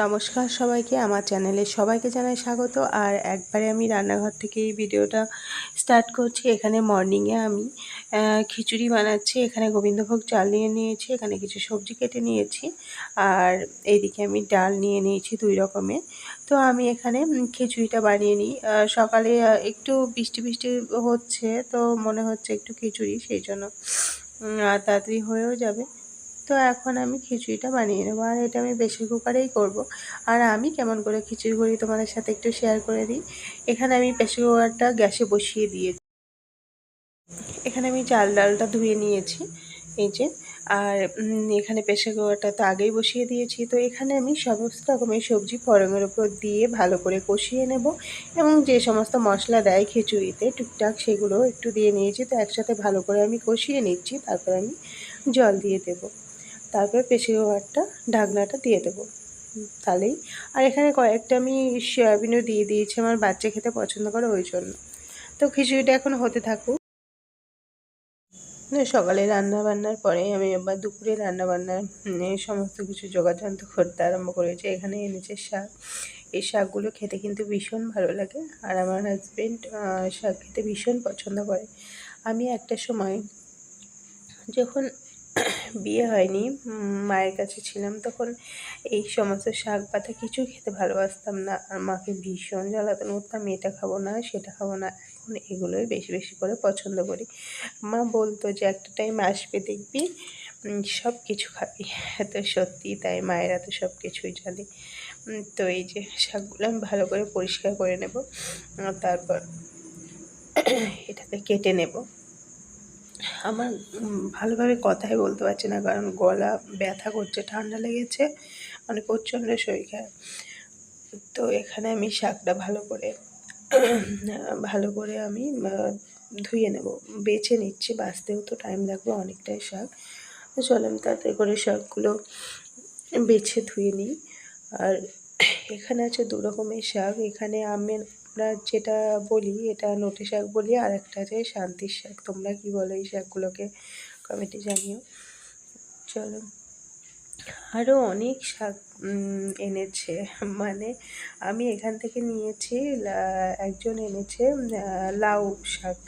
নমস্কার সবাইকে, আমার চ্যানেলে সবাইকে জানাই স্বাগত। আর একবারে আমি রান্নাঘর থেকে এই ভিডিওটা স্টার্ট করছি। এখানে মর্নিংয়ে আমি খিচুড়ি বানাচ্ছি। এখানে গোবিন্দভোগ চাল নিয়ে নিয়েছি, এখানে কিছু সবজি কেটে নিয়েছি। আর এইদিকে আমি ডাল নিয়ে নিয়েছি দুই রকমের। তো আমি এখানে খিচুড়িটা বানিয়ে নিই। সকালে একটু বৃষ্টি বৃষ্টি হচ্ছে, তো মনে হচ্ছে একটু খিচুড়ি, সেই জন্য তাড়াতাড়ি হয়েও যাবে। তো এখন আমি খিচুড়িটা বানিয়ে নেব। আর এটা আমি প্রেশার কুকারেই করব। আর আমি কেমন করে খিচুড়ি করি তোমাদের সাথে একটু শেয়ার করে দিই। এখানে আমি প্রেশার কুকারটা গ্যাসে বসিয়ে দিয়েছি। এখানে আমি চাল ডালটা ধুয়ে নিয়েছি। এই যে, আর এখানে প্রেশার কুকারটা তো আগেই বসিয়ে দিয়েছি। তো এখানে আমি সমস্ত রকমের সবজি ফড়ঙের উপর দিয়ে ভালো করে কষিয়ে নেব। এবং যে সমস্ত মশলা দেয় খিচুড়িতে, টুকটাক সেগুলো একটু দিয়ে নিয়েছি। তো একসাথে ভালো করে আমি কষিয়ে নিচ্ছি। তারপর আমি জল দিয়ে দেবো। তারপরে প্রেশার কুকারটা ঢাকনাটা দিয়ে দেবো। তাহলেই। আর এখানে কয়েকটা আমি সয়াবিনও দিয়ে দিয়েছি, আমার বাচ্চা খেতে পছন্দ করে ওই জন্য। তো খিচুড়িটা এখন হতে থাকুক। সকালে রান্না বান্নার পরে আমি আবার দুপুরে রান্না বান্নার সমস্ত কিছু যোগাযন্ত্র করতে আরম্ভ করেছি। এখানে এনেছে শাক। এই শাকগুলো খেতে কিন্তু ভীষণ ভালো লাগে। আর আমার হাজব্যান্ড শাক খেতে ভীষণ পছন্দ করে। আমি একটা সময় যখন বিয়ে হয়নি, মায়ের কাছে ছিলাম তখন এই সমস্ত শাক পাতা কিছুই খেতে ভালোবাসতাম না। আর মাকে ভীষণ জ্বালাতন করতাম, এটা খাব না, সেটা খাব না। এখন এগুলোই বেশি বেশি করে পছন্দ করি। মা বলতো যে একটা টাইম আসবে দেখবি সব কিছু খাবি। তো সত্যি তাই মায়েরা তো সব কিছুই জানে তো এই যে শাকগুলো আমি ভালো করে পরিষ্কার করে নেব তারপর এটাকে কেটে নেব। আমার ভালোভাবে কথাই বলতে পারছি না, কারণ গলা ব্যথা করছে, ঠান্ডা লেগেছে মানে প্রচণ্ড শরীর খারাপ। তো এখানে আমি শাকটা ভালো করে ভালো করে আমি ধুয়ে নেব, বেছে নিচ্ছি, বাঁচতেও তো টাইম লাগবে অনেকটাই শাক। তো চলো আমি তাড়াতাড়ি করে শাকগুলো বেছে ধুয়ে নিই। আর এখানে আছে দু রকমের শাক, এখানে আমরা যেটা বলি, এটা নোটে শাক বলি, আর একটা আছে শান্তির শাক। তোমরা কি বলো এই শাকগুলোকে? কমেন্টে জানিও। চলো। আরও অনেক শাক এনেছে। মানে আমি এখান থেকে নিয়েছি একজন এনেছে লাউ শাক।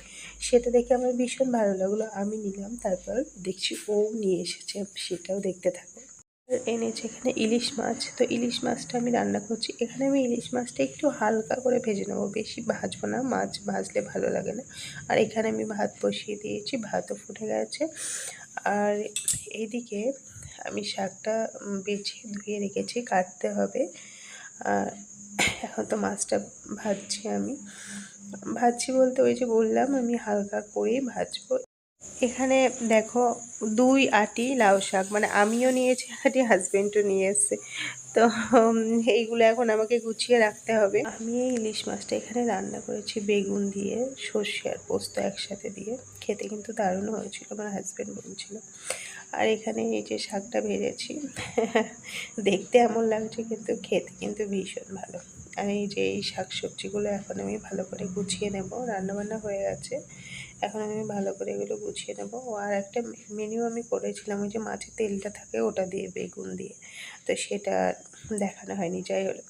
সেটা দেখে আমার ভীষণ ভালো লাগল। আমি নিলাম, তারপর দেখছি ও নিয়ে এসেছে। সেটাও দেখতে থাকো। এনেছে এখানে ইলিশ মাছ। তো ইলিশ মাছটা আমি রান্না করছি। এখানে আমি ইলিশ মাছটা একটু হালকা করে ভেজে নেব। বেশি ভাজবো না, মাছ ভাজলে ভালো লাগে না। আর এখানে আমি ভাত বসিয়ে দিয়েছি, ভাতও ফুটে গেছে। আর এইদিকে আমি শাকটা বেছে ধুয়ে রেখেছি, কাটতে হবে। আর এখন তো মাছটা ভাজছি আমি। ভাজছি বলতে ওই যে বললাম, আমি হালকা করেই ভাজবো। এখানে দেখো দুই আটি লাউ শাক মানে আমিও নিয়েছি আটি হাজবেন্ডও নিয়ে এসছে। তো এইগুলো এখন আমাকে গুছিয়ে রাখতে হবে। আমি এই ইলিশ মাছটা এখানে রান্না করেছি বেগুন দিয়ে, সর্ষে আর পোস্ত একসাথে দিয়ে। খেতে কিন্তু দারুণ হয়েছিল, আমার হাজব্যান্ড বলছিল। আর এখানে এই যে শাকটা ভেজেছি, দেখতে এমন লাগছে কিন্তু খেতে কিন্তু ভীষণ ভালো। আর এই যে এই শাক সবজিগুলো এখন আমি ভালো করে গুছিয়ে নেব, রান্নাবান্না হয়ে গেছে। এখন আমি ভালো করে এগুলো গুছিয়ে নেব। আর একটা মেনু আমি করেছিলাম, ওই যে মাছের তেলটা থাকে ওটা দিয়ে, বেগুন দিয়ে। তো সেটা দেখানো হয়নি, যাই হলো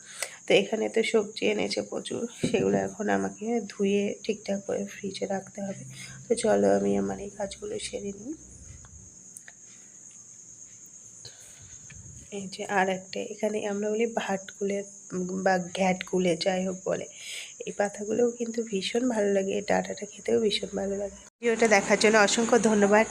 তো এখানে তো সবজি এনেছে প্রচুর, সেগুলো এখন আমাকে ধুয়ে ঠিকঠাক করে ফ্রিজে রাখতে হবে। তো চলো আমি আমার এই কাজগুলো সেরে নিই। এই যে আর একটা এখানে আমরা বলি ভাটগুলের বা ঘ্যাটগুলে যাই হোক বলে। এই পাতাগুলোও কিন্তু ভীষণ ভালো লাগে, এই ডাটাটা খেতেও ভীষণ ভালো লাগে। ভিডিওটা দেখার জন্য অসংখ্য ধন্যবাদ।